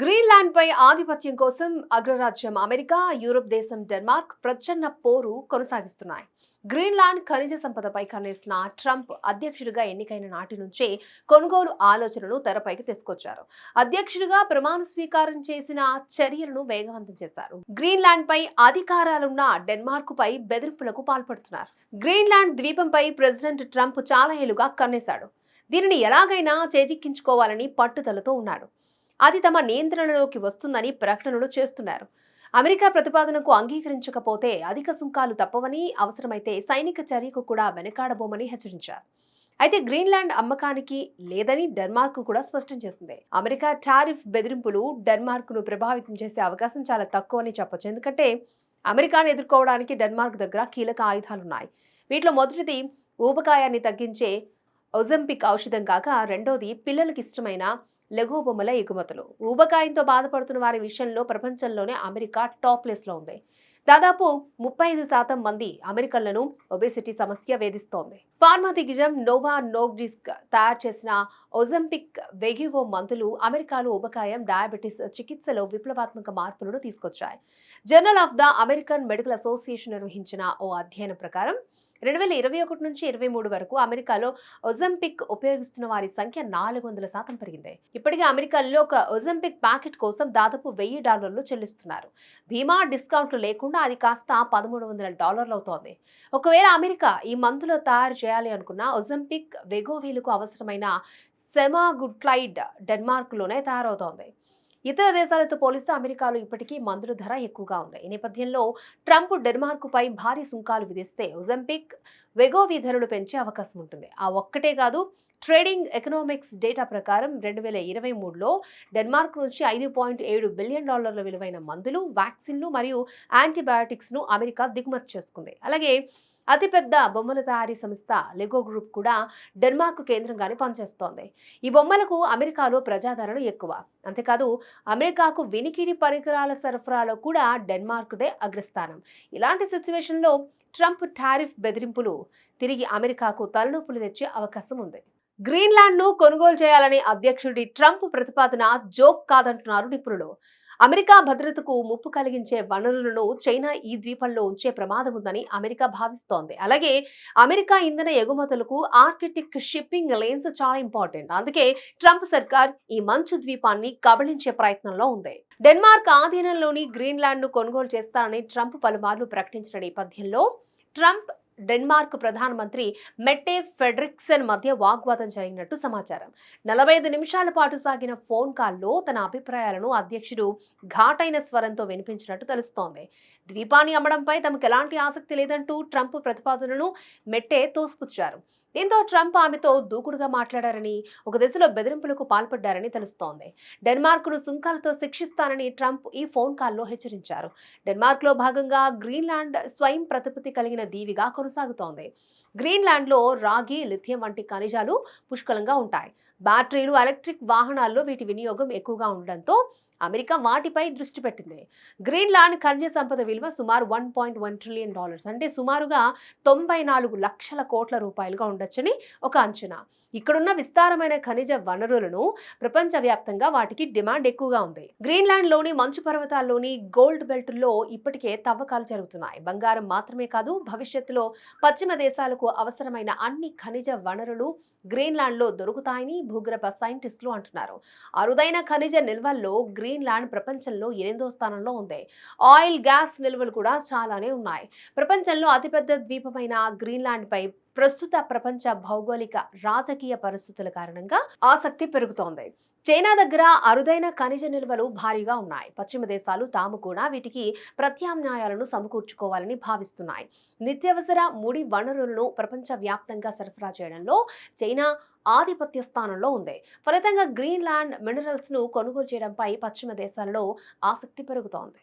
Greenland పై ఆధిపత్యం కోసం అగ్రరాజ్యం అమెరికా యూరప్ దేశం డెన్మార్క్ ప్రచన్న పోరు కొనసాగిస్తున్నాయి. గ్రీన్లాండ్ ఖనిజ సంపదపై కన్నేసిన ట్రంప్ అధ్యక్షుడిగా ఎన్నికైన నాటి నుంచే కొనుగోలు ఆలోచనలు తెరపైకి తీసుకొచ్చారు. అధ్యక్షుడిగా ప్రమాణ స్వీకారం చేసిన చర్యలను వేగవంతం చేశారు. గ్రీన్లాండ్ పై అధికారాలున్న డెన్మార్క్ పై బెదిరింపులకు పాల్పడుతున్నారు. గ్రీన్లాండ్ ద్వీపంపై ప్రెసిడెంట్ ట్రంప్ చాలా ఏళ్ళుగా కన్నేశాడు. దీనిని ఎలాగైనా చేజిక్కించుకోవాలని పట్టుదలతో ఉన్నాడు. అది తమ నియంత్రణలోకి వస్తుందని ప్రకటనలు చేస్తున్నారు. అమెరికా ప్రతిపాదనకు అంగీకరించకపోతే అధిక సుంకాలు తప్పవని అవసరమైతే సైనిక చర్యకు కూడా వెనకాడబోమని హెచ్చరించారు. అయితే గ్రీన్లాండ్ అమ్మకానికి లేదని డెన్మార్క్ కూడా స్పష్టం చేసింది. అమెరికా టారిఫ్ బెదిరింపులు డెన్మార్క్ను ప్రభావితం చేసే అవకాశం చాలా తక్కువని చెప్పొచ్చు. ఎందుకంటే అమెరికాను ఎదుర్కోవడానికి డెన్మార్క్ దగ్గర కీలక ఆయుధాలున్నాయి. వీటిలో మొదటిది ఊబకాయాన్ని తగ్గించే ఒజంపిక్ ఔషధం కాక రెండోది పిల్లలకు ఇష్టమైన లఘు బొమ్మల ఎగుమతులు. ఊబకాయంతో బాధపడుతున్న వారి విషయంలో ప్రపంచంలోనే అమెరికా టాప్ లిస్ట్లో ఉంది. దాదాపు ముప్పై ఐదు శాతం మంది అమెరికన్లను ఒబేసిటీ సమస్య వేధిస్తోంది. ఫార్మా దిగ్గజం నోవా నోర్డిస్క్ తయారు చేసిన ఒజంపిక్ వెగివో మందులు అమెరికాలో ఉబకాయం డయాబెటీస్ చికిత్సలో విప్లవాత్మక మార్పులను తీసుకొచ్చాయి. Journal of the American medical association నిర్వహించిన ఓ అధ్యయనం ప్రకారం రెండు వేల ఇరవై ఒకటి నుంచి ఇరవై మూడు వరకు అమెరికాలో ఒజంపిక్ ఉపయోగిస్తున్న వారి సంఖ్య నాలుగు వందల శాతం పెరిగింది. ఇప్పటికే అమెరికాలో ఒక ఒజంపిక్ ప్యాకెట్ కోసం దాదాపు వెయ్యి డాలర్లు చెల్లిస్తున్నారు. బీమా డిస్కౌంట్లు లేకుండా అది కాస్త పదమూడు వందల డాలర్లు అవుతోంది. ఒకవేళ అమెరికా ఈ మందులో తయారు చేయాలి అనుకున్న ఒజంపిక్ వెగోవీలకు అవసరమైన సెమాగుట్లైడ్ డెన్మార్క్లోనే తయారవుతోంది. ఇతర దేశాలతో పోలిస్తే అమెరికాలో ఇప్పటికీ మందుల ధర ఎక్కువగా ఉంది. ఈ నేపథ్యంలో ట్రంప్ డెన్మార్క్పై భారీ సుంకాలు విధిస్తే ఒజంపిక్ వెగోవి ధరలు పెంచే అవకాశం ఉంటుంది. ఆ ఒక్కటే కాదు ట్రేడింగ్ ఎకనామిక్స్ డేటా ప్రకారం రెండు వేల ఇరవై మూడులో డెన్మార్క్ నుంచి ఐదు పాయింట్ ఏడు బిలియన్ డాలర్ల విలువైన మందులు వ్యాక్సిన్లు మరియు యాంటీబయాటిక్స్ను అమెరికా దిగుమతి చేసుకుంది. అలాగే అతిపెద్ద బొమ్మల తయారీ సంస్థ లెగో గ్రూప్ కూడా డెన్మార్క్ కేంద్రంగానే పనిచేస్తోంది. ఈ బొమ్మలకు అమెరికాలో ప్రజాదరణ ఎక్కువ. అంతేకాదు అమెరికాకు వినికిడి పరికరాల సరఫరాలో కూడా డెన్మార్క్దే అగ్రస్థానం. ఇలాంటి సిచ్యువేషన్లో ట్రంప్ టారిఫ్ బెదిరింపులు తిరిగి అమెరికాకు తలనొప్పులు తెచ్చే అవకాశం ఉంది. గ్రీన్లాండ్ను కొనుగోలు చేయాలని అధ్యక్షుడి ట్రంప్ ప్రతిపాదన జోక్ కాదంటున్నారు నిపుణులు. అమెరికా భద్రతకు ముప్పు కలిగించే వనరులను చైనా ఈ ద్వీపంలో ఉంచే ప్రమాదం ఉందని అమెరికా భావిస్తోంది. అలాగే అమెరికా ఇంధన ఎగుమతులకు ఆర్కిటిక్ షిప్పింగ్ లేన్స్ చాలా ఇంపార్టెంట్. అందుకే ట్రంప్ సర్కార్ ఈ మంచు ద్వీపాన్ని కబళించే ప్రయత్నంలో ఉంది. డెన్మార్క్ ఆధీనంలోని గ్రీన్లాండ్ను కొనుగోలు చేస్తానని ట్రంప్ పలుమార్లు ప్రకటించిన నేపథ్యంలో ట్రంప్ డెన్మార్క్ ప్రధానమంత్రి మెట్టే ఫెడ్రిక్సన్ మధ్య వాగ్వాదం జరిగినట్టు సమాచారం. నలభై ఐదు నిమిషాల పాటు సాగిన ఫోన్ కాల్లో తన అభిప్రాయాలను అధ్యక్షుడు ఘాటైన స్వరంతో వినిపించినట్టు తెలుస్తోంది. ద్వీపాన్ని అమ్మడంపై తమకు ఎలాంటి ఆసక్తి లేదంటూ ట్రంప్ ప్రతిపాదనను మెట్టే తోసిపుచ్చారు. దీంతో ట్రంప్ ఆమెతో దూకుడుగా మాట్లాడారని ఒక దశలో బెదిరింపులకు పాల్పడ్డారని తెలుస్తోంది. డెన్మార్క్ను సుంకాలతో శిక్షిస్తానని ట్రంప్ ఈ ఫోన్ కాల్లో హెచ్చరించారు. డెన్మార్క్లో భాగంగా గ్రీన్లాండ్ స్వయం ప్రతిపత్తి కలిగిన దీవిగా కొనసాగుతోంది. గ్రీన్లాండ్లో రాగి లిథియం వంటి ఖనిజాలు పుష్కలంగా ఉంటాయి. బ్యాటరీలు ఎలక్ట్రిక్ వాహనాల్లో వీటి వినియోగం ఎక్కువగా ఉండడంతో అమెరికా వాటిపై దృష్టి పెట్టింది. గ్రీన్లాండ్ ఖనిజ సంపద విలువ సుమారు one point one trillion dollars. అంటే సుమారుగా తొంభై నాలుగు లక్షల కోట్ల రూపాయలుగా ఉండొచ్చని ఒక అంచనా. ఇక్కడున్న విస్తారమైన ఖనిజ వనరులను ప్రపంచవ్యాప్తంగా వాటికి డిమాండ్ ఎక్కువగా ఉంది. గ్రీన్లాండ్లోని మంచు పర్వతాల్లోని గోల్డ్ బెల్ట్లో ఇప్పటికే తవ్వకాలు జరుగుతున్నాయి. బంగారం మాత్రమే కాదు భవిష్యత్తులో పశ్చిమ దేశాలకు అవసరమైన అన్ని ఖనిజ వనరులు గ్రీన్లాండ్లో దొరుకుతాయని భూగ్రభ సైంటిస్టులు అంటున్నారు. అరుదైన ఖనిజ నిల్వల్లో గ్రీన్లాండ్ ప్రపంచంలో ఎనిమిదో స్థానంలో ఉంది. ఆయిల్ గ్యాస్ నిల్వలు కూడా చాలానే ఉన్నాయి. ప్రపంచంలో అతిపెద్ద ద్వీపమైన గ్రీన్లాండ్ పై ప్రస్తుత ప్రపంచ భౌగోళిక రాజకీయ పరిస్థితుల కారణంగా ఆసక్తి పెరుగుతోంది. చైనా దగ్గర అరుదైన ఖనిజ నిల్వలు భారీగా ఉన్నాయి. పశ్చిమ దేశాలు తాము కూడా వీటికి ప్రత్యామ్నాయాలను సమకూర్చుకోవాలని భావిస్తున్నాయి. నిత్యావసర ముడి వనరులను ప్రపంచవ్యాప్తంగా సరఫరా చేయడంలో చైనా ఆధిపత్య స్థానంలో ఉంది. ఫలితంగా గ్రీన్లాండ్ మినరల్స్ను కొనుగోలు చేయడంపై పశ్చిమ దేశాలలో ఆసక్తి పెరుగుతోంది.